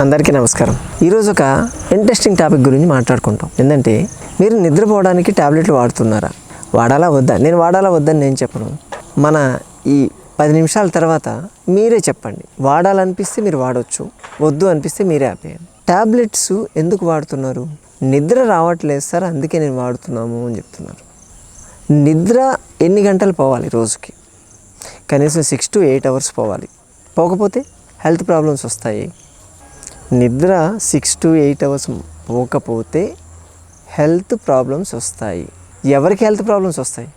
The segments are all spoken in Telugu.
అందరికీ నమస్కారం. ఈరోజు ఒక ఇంట్రెస్టింగ్ టాపిక్ గురించి మాట్లాడుకుంటాం. ఏంటంటే మీరు నిద్రపోవడానికి ట్యాబ్లెట్లు వాడుతున్నారా? వాడాలా వద్దా? నేను వాడాలా వద్దని నేను చెప్పను. మన ఈ పది నిమిషాల తర్వాత మీరే చెప్పండి. వాడాలనిపిస్తే మీరు వాడవచ్చు వద్దు అనిపిస్తే మీరే ఆపేయండి. టాబ్లెట్స్ ఎందుకు వాడుతున్నారు? నిద్ర రావట్లేదు సార్ అందుకే నేను వాడుతున్నాము అని చెప్తున్నారు. నిద్ర ఎన్ని గంటలు పోవాలి రోజుకి? కనీసం సిక్స్ టు ఎయిట్ అవర్స్ పోవాలి. పోకపోతే హెల్త్ ప్రాబ్లమ్స్ వస్తాయి. నిద్ర సిక్స్ టు ఎయిట్ అవర్స్ పోకపోతే హెల్త్ ప్రాబ్లమ్స్ వస్తాయి. ఎవరికి హెల్త్ ప్రాబ్లమ్స్ వస్తాయి?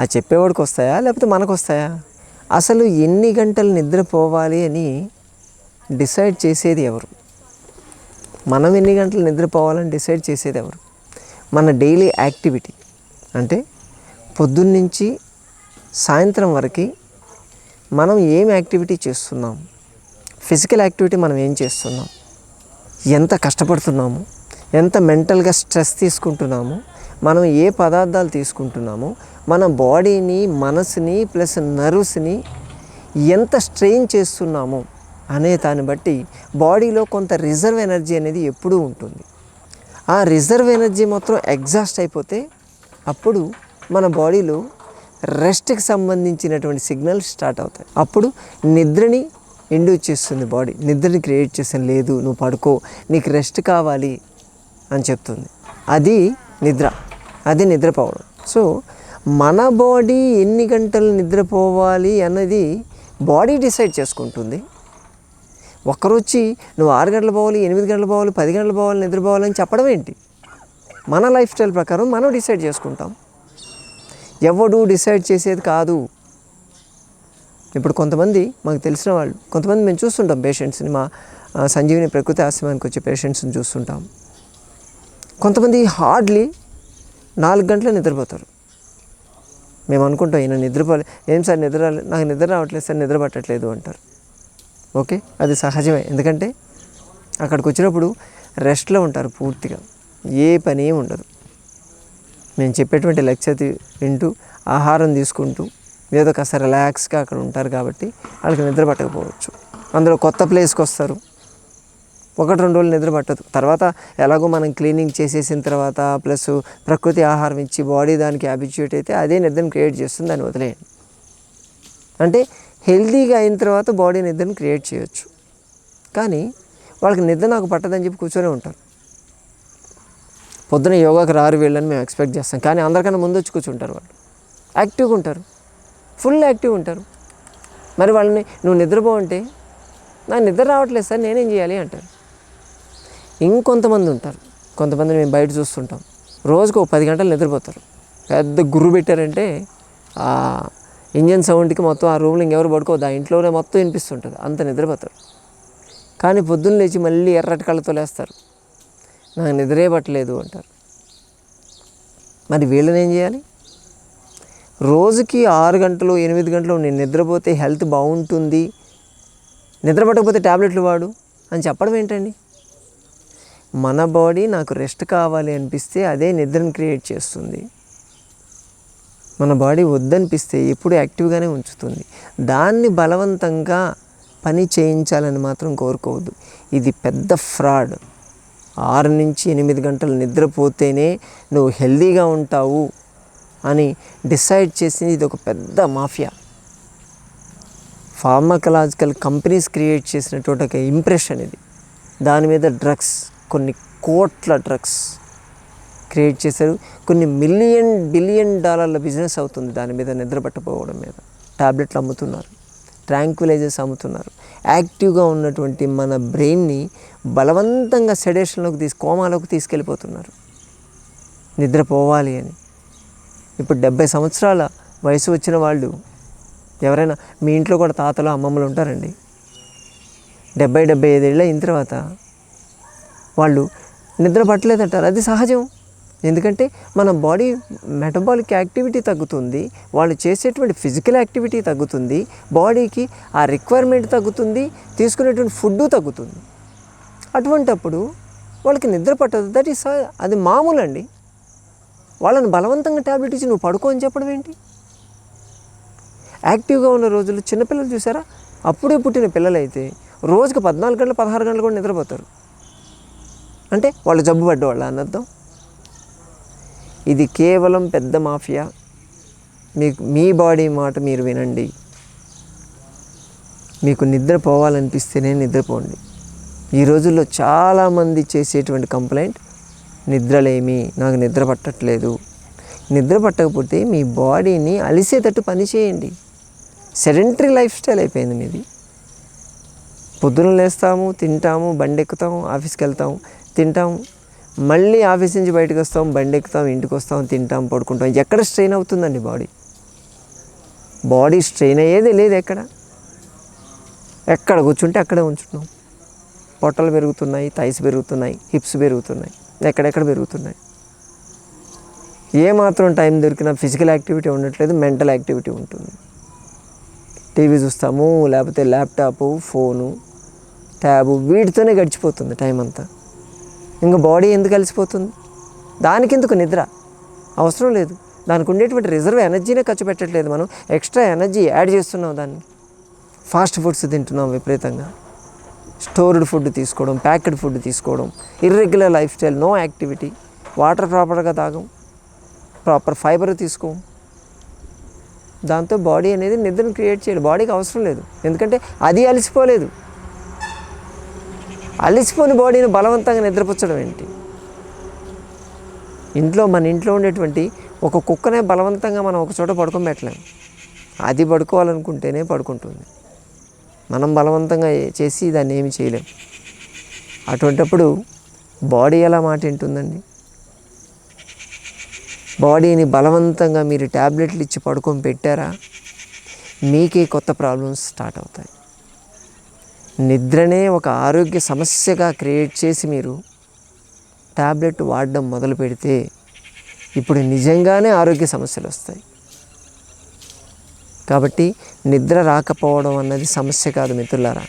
ఆ చెప్పేవాడికి వస్తాయా? లేకపోతే మనకు వస్తాయా అసలు ఎన్ని గంటలు నిద్ర పోవాలి అని డిసైడ్ చేసేది ఎవరు? మనం ఎన్ని గంటలు నిద్రపోవాలని డిసైడ్ చేసేది ఎవరు? మన డైలీ యాక్టివిటీ అంటే పొద్దున్నుంచి సాయంత్రం వరకు మనం ఏం యాక్టివిటీ చేస్తున్నాం? ఫిజికల్ యాక్టివిటీ మనం ఏం చేస్తున్నాం? ఎంత కష్టపడుతున్నాము ఎంత మెంటల్గా స్ట్రెస్ తీసుకుంటున్నాము మనం ఏ పదార్థాలు తీసుకుంటున్నాము మన బాడీని మనసుని ప్లస్ నర్వ్స్ని ఎంత స్ట్రెయిన్ చేస్తున్నాము అనే దాన్ని బట్టి బాడీలో కొంత రిజర్వ్ ఎనర్జీ అనేది ఎప్పుడూ ఉంటుంది. ఆ రిజర్వ్ ఎనర్జీ మాత్రం ఎగ్జాస్ట్ అయిపోతే అప్పుడు మన బాడీలో రెస్ట్కి సంబంధించినటువంటి సిగ్నల్స్ స్టార్ట్ అవుతాయి. అప్పుడు నిద్రని ఇండ్యూస్ చేస్తుంది బాడీ. నిద్రని క్రియేట్ చేసాను లేదు నువ్వు పడుకో నీకు రెస్ట్ కావాలి అని చెప్తుంది. అది నిద్ర. అది నిద్రపోవడం సో మన బాడీ ఎన్ని గంటలు నిద్రపోవాలి అన్నది బాడీ డిసైడ్ చేసుకుంటుంది. ఒక్కరు వచ్చి నువ్వు ఆరు గంటలు పోవాలి ఎనిమిది గంటలు పోవాలి పది గంటలు పోవాలి నిద్రపోవాలని చెప్పడం ఏంటి? మన లైఫ్ స్టైల్ ప్రకారం మనం డిసైడ్ చేసుకుంటాం. ఎవడు డిసైడ్ చేసేది కాదు. ఇప్పుడు కొంతమంది మాకు తెలిసిన వాళ్ళు కొంతమంది మేము చూస్తుంటాం పేషెంట్స్ని మా సంజీవిని ప్రకృతి ఆశ్రమానికి వచ్చే పేషెంట్స్ని చూస్తుంటాం. కొంతమంది హార్డ్లీ నాలుగు గంటలు నిద్రపోతారు. మేము అనుకుంటాం ఈయన నిద్రపోలే ఏం సార్ నిద్ర నాకు నిద్ర రావట్లేదు సార్ నిద్ర పట్టట్లేదు అంటారు. ఓకే? అది సహజమే. ఎందుకంటే అక్కడికి వచ్చినప్పుడు రెస్ట్లో ఉంటారు పూర్తిగా. ఏ పని ఉండదు. మేము చెప్పేటువంటి లెక్చర్ వింటూ ఆహారం తీసుకుంటూ ఏదో కాస్త రిలాక్స్గా అక్కడ ఉంటారు కాబట్టి వాళ్ళకి నిద్ర పట్టకపోవచ్చు. అందులో కొత్త ప్లేస్కి వస్తారు. ఒకటి రెండు రోజులు నిద్ర పట్టదు. తర్వాత ఎలాగో మనం క్లీనింగ్ చేసేసిన తర్వాత ప్లస్ ప్రకృతి ఆహారం ఇచ్చి బాడీ దానికి హ్యాబిచ్యుయేట్ అయితే అదే నిద్రను క్రియేట్ చేస్తుంది దాన్ని వదిలేయండి. అంటే హెల్తీగా అయిన తర్వాత బాడీ నిద్రను క్రియేట్ చేయొచ్చు. కానీ వాళ్ళకి నిద్ర నాకు పట్టదని చెప్పి కూర్చొని ఉంటారు. పొద్దున యోగాకి రారు వీళ్ళని మేము ఎక్స్పెక్ట్ చేస్తాం. కానీ అందరికన్నా ముందు వచ్చి కూర్చుంటారు వాళ్ళు. యాక్టివ్గా ఉంటారు. ఫుల్ యాక్టివ్ ఉంటారు. మరి వాళ్ళని నువ్వు నిద్రపో అంటే నాకు నిద్ర రావట్లేదు సార్ నేనేం చేయాలి అంటారు. ఇంకొంతమంది ఉంటారు. కొంతమంది మేము బయట చూస్తుంటాం. రోజుకు పది గంటలు నిద్రపోతారు. పెద్ద గుర్రు పెట్టారంటే ఆ ఇంజన్ సౌండ్కి మొత్తం ఆ రూమ్లో ఇంకెవరు పడుకోవద్దు. ఆ ఇంట్లోనే మొత్తం వినిపిస్తుంటుంది. అంత నిద్రపోతారు. కానీ పొద్దున్న లేచి మళ్ళీ ఎర్రటి కళ్ళతో లేస్తారు. నాకు నిద్రే పట్టలేదు అంటారు. మరి వీళ్ళని ఏం చేయాలి? రోజుకి ఆరు గంటలు ఎనిమిది గంటలు నేను నిద్రపోతే హెల్త్ బాగుంటుంది. నిద్రపట్టకపోతే ట్యాబ్లెట్లు వాడు అని చెప్పడం ఏంటండి? మన బాడీ నాకు రెస్ట్ కావాలి అనిపిస్తే అదే నిద్రను క్రియేట్ చేస్తుంది. మన బాడీ వద్దనిపిస్తే ఎప్పుడు యాక్టివ్గానే ఉంచుతుంది. దాన్ని బలవంతంగా పని చేయించాలని మాత్రం కోరుకోవద్దు. ఇది పెద్ద ఫ్రాడ్. ఆరు నుంచి ఎనిమిది గంటలు నిద్రపోతేనే నువ్వు హెల్దీగా ఉంటావు. అని డిసైడ్ చేసింది. ఇది ఒక పెద్ద మాఫియా. ఫార్మకలాజికల్ కంపెనీస్ క్రియేట్ చేసినటువంటి ఒక ఇంప్రెషన్ ఇది. దాని మీద డ్రగ్స్ కొన్ని కోట్ల డ్రగ్స్ క్రియేట్ చేశారు. కొన్ని మిలియన్ బిలియన్ డాలర్ల బిజినెస్ అవుతుంది దాని మీద నిద్రపట్టపోవడం మీద. టాబ్లెట్లు అమ్ముతున్నారు. ట్రాంక్విలైజర్స్ అమ్ముతున్నారు. యాక్టివ్గా ఉన్నటువంటి మన బ్రెయిన్ని బలవంతంగా సెడేషన్లోకి తీసి కోమాలోకి తీసుకెళ్ళిపోతున్నారు. నిద్రపోవాలి అని. ఇప్పుడు డెబ్బై సంవత్సరాల వయసు వచ్చిన వాళ్ళు ఎవరైనా మీ ఇంట్లో కూడా తాతలు అమ్మమ్మలు ఉంటారండి. డెబ్బై డెబ్బై ఐదేళ్ళు అయిన తర్వాత వాళ్ళు నిద్ర పట్టలేదంటారు. అది సహజం. ఎందుకంటే మన బాడీ మెటబాలిక్ యాక్టివిటీ తగ్గుతుంది. వాళ్ళు చేసేటువంటి ఫిజికల్ యాక్టివిటీ తగ్గుతుంది. బాడీకి ఆ రిక్వైర్మెంట్ తగ్గుతుంది. తీసుకునేటువంటి ఫుడ్ తగ్గుతుంది. అటువంటప్పుడు వాళ్ళకి నిద్ర పట్టదు. దట్ ఈస్ అది మామూలు అండి వాళ్ళని బలవంతంగా ట్యాబ్లెట్ ఇచ్చి నువ్వు పడుకో అని చెప్పడం ఏంటి? యాక్టివ్గా ఉన్న రోజులు చిన్నపిల్లలు చూసారా? అప్పుడే పుట్టిన పిల్లలైతే రోజుకి పద్నాలుగు గంటలు పదహారు గంటలు కూడా నిద్రపోతారు. అంటే వాళ్ళు జబ్బు పడ్డవాళ్ళ అన్నర్థం ఇది కేవలం పెద్ద మాఫియా. మీకు మీ బాడీ మాట మీరు వినండి. మీకు నిద్ర పోవాలనిపిస్తేనే నిద్రపోండి. ఈ రోజుల్లో చాలామంది చేసేటువంటి కంప్లైంట్ నిద్రలేమి నాకు నిద్ర పట్టట్లేదు. నిద్ర పట్టకపోతే మీ బాడీని అలిసేటట్టు పని చేయండి. సెడెంటరీ లైఫ్ స్టైల్ అయిపోయింది మీది. పొద్దున లేస్తాము తింటాము బండి ఎక్కుతాము ఆఫీస్కి వెళ్తాము తింటాము. మళ్ళీ ఆఫీస్ నుంచి బయటకు వస్తాం బండి ఎక్కుతాం ఇంటికి వస్తాం తింటాం పడుకుంటాం ఎక్కడ స్ట్రెయిన్ అవుతుందండి బాడీ? బాడీ స్ట్రెయిన్ అయ్యేది లేదు ఎక్కడ? ఎక్కడ కూర్చుంటే అక్కడే ఉంచుతున్నాం. పొట్టలు పెరుగుతున్నాయి థైస్ పెరుగుతున్నాయి హిప్స్ పెరుగుతున్నాయి. ఎక్కడెక్కడ పెరుగుతున్నాయి. ఏ మాత్రం టైం దొరికినా ఫిజికల్ యాక్టివిటీ ఉండట్లేదు మెంటల్ యాక్టివిటీ ఉంటుంది. టీవీ చూస్తాము లేకపోతే ల్యాప్టాప్ ఫోను ట్యాబు వీటితోనే గడిచిపోతుంది టైం అంతా. ఇంకా బాడీ ఎందుకు కలిసిపోతుంది దానికి ఎందుకు నిద్ర? అవసరం లేదు. దానికి ఉండేటువంటి రిజర్వ్ ఎనర్జీనే ఖర్చు పెట్టట్లేదు మనం. ఎక్స్ట్రా ఎనర్జీ యాడ్ చేస్తున్నాం దాన్ని. ఫాస్ట్ ఫుడ్స్ తింటున్నాం విపరీతంగా. స్టోర్డ్ ఫుడ్ తీసుకోవడం ప్యాకెడ్ ఫుడ్ తీసుకోవడం irregular life style no activity water ప్రాపర్గా తాగం. Proper fibre తీసుకోం. దాంతో బాడీ అనేది నిద్రను క్రియేట్ చేయాలి. బాడీకి అవసరం లేదు. ఎందుకంటే అది అలసిపోలేదు. అలసిపోని బాడీని బలవంతంగా నిద్రపుచ్చడం ఏంటి? ఇంట్లో మన ఇంట్లో ఉండేటువంటి ఒక కుక్కనే బలవంతంగా మనం ఒక చోట పడుకోబెట్టలేము అది పడుకోవాలనుకుంటేనే పడుకుంటుంది. మనం బలవంతంగా చేసి దాన్ని ఏమి చేయలేం. అటువంటప్పుడు బాడీ ఎలా మాట వింటుందండి? బాడీని బలవంతంగా మీరు ట్యాబ్లెట్లు ఇచ్చి పడుకొని పెట్టారా? మీకే కొత్త ప్రాబ్లమ్స్ స్టార్ట్ అవుతాయి. నిద్రనే ఒక ఆరోగ్య సమస్యగా క్రియేట్ చేసి మీరు ట్యాబ్లెట్ వాడడం మొదలు పెడితే ఇప్పుడు నిజంగానే ఆరోగ్య సమస్యలు వస్తాయి. కాబట్టి నిద్ర రాకపోవడం అన్నది సమస్య కాదు మిత్రులారా.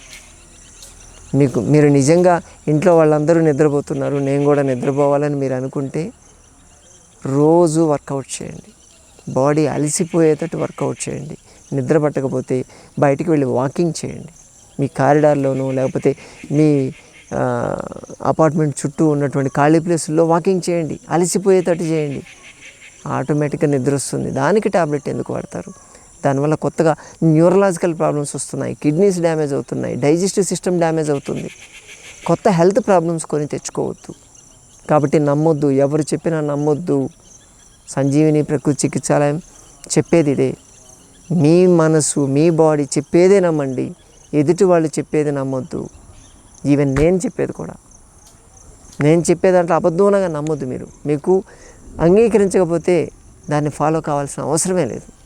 మీకు మీరు నిజంగా ఇంట్లో వాళ్ళందరూ నిద్రపోతున్నారు నేను కూడా నిద్రపోవాలని మీరు అనుకుంటే రోజు వర్కౌట్ చేయండి. బాడీ అలసిపోయేటట్టు వర్కౌట్ చేయండి. నిద్ర పట్టకపోతే బయటికి వెళ్ళి వాకింగ్ చేయండి. మీ కారిడార్లోనూ లేకపోతే మీ అపార్ట్మెంట్ చుట్టూ ఉన్నటువంటి ఖాళీ ప్లేసుల్లో వాకింగ్ చేయండి. అలసిపోయేటట్టు చేయండి. ఆటోమేటిక్గా నిద్ర వస్తుంది. దానికి టాబ్లెట్ ఎందుకు వాడతారు? దానివల్ల కొత్తగా న్యూరలాజికల్ ప్రాబ్లమ్స్ వస్తున్నాయి కిడ్నీస్ డ్యామేజ్ అవుతున్నాయి డైజెస్టివ్ సిస్టమ్ డ్యామేజ్ అవుతుంది. కొత్త హెల్త్ ప్రాబ్లమ్స్ కొని తెచ్చుకోవద్దు. కాబట్టి నమ్మొద్దు ఎవరు చెప్పినా నమ్మొద్దు. సంజీవిని ప్రకృతి చికిత్సాలయం చెప్పేది ఇదే. మీ మనసు మీ బాడీ చెప్పేదే నమ్మండి. ఎదుటి వాళ్ళు చెప్పేది నమ్మొద్దు. ఈవెన్ నేను చెప్పేది కూడా. నేను చెప్పే దాంట్లో అబద్ధంగా నమ్మొద్దు మీరు. మీకు అంగీకరించకపోతే దాన్ని ఫాలో కావాల్సిన అవసరమే లేదు.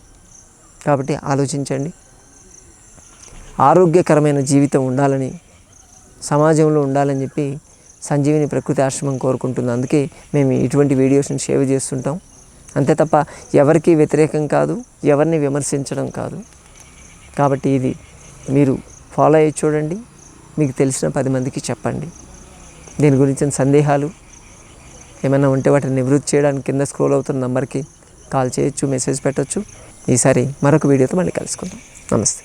కాబట్టి ఆలోచించండి. ఆరోగ్యకరమైన జీవితం ఉండాలని సమాజంలో ఉండాలని చెప్పి సంజీవిని ప్రకృతి ఆశ్రమం కోరుకుంటుంది. అందుకే మేము ఇటువంటి వీడియోస్ని షేర్ చేస్తుంటాం. అంతే తప్ప ఎవరికి వ్యతిరేకం కాదు ఎవరిని విమర్శించడం కాదు. కాబట్టి ఇది మీరు ఫాలో అయ్యి చూడండి. మీకు తెలిసిన పది మందికి చెప్పండి. దీని గురించిన సందేహాలు ఏమైనా ఉంటే వాటిని నివృత్తి చేయడానికి కింద స్క్రోల్ అవుతున్న నెంబర్కి కాల్ చేయొచ్చు మెసేజ్ పెట్టచ్చు. ఈసారి మరొక వీడియోతో మళ్ళీ కలుసుకుందాం. నమస్తే.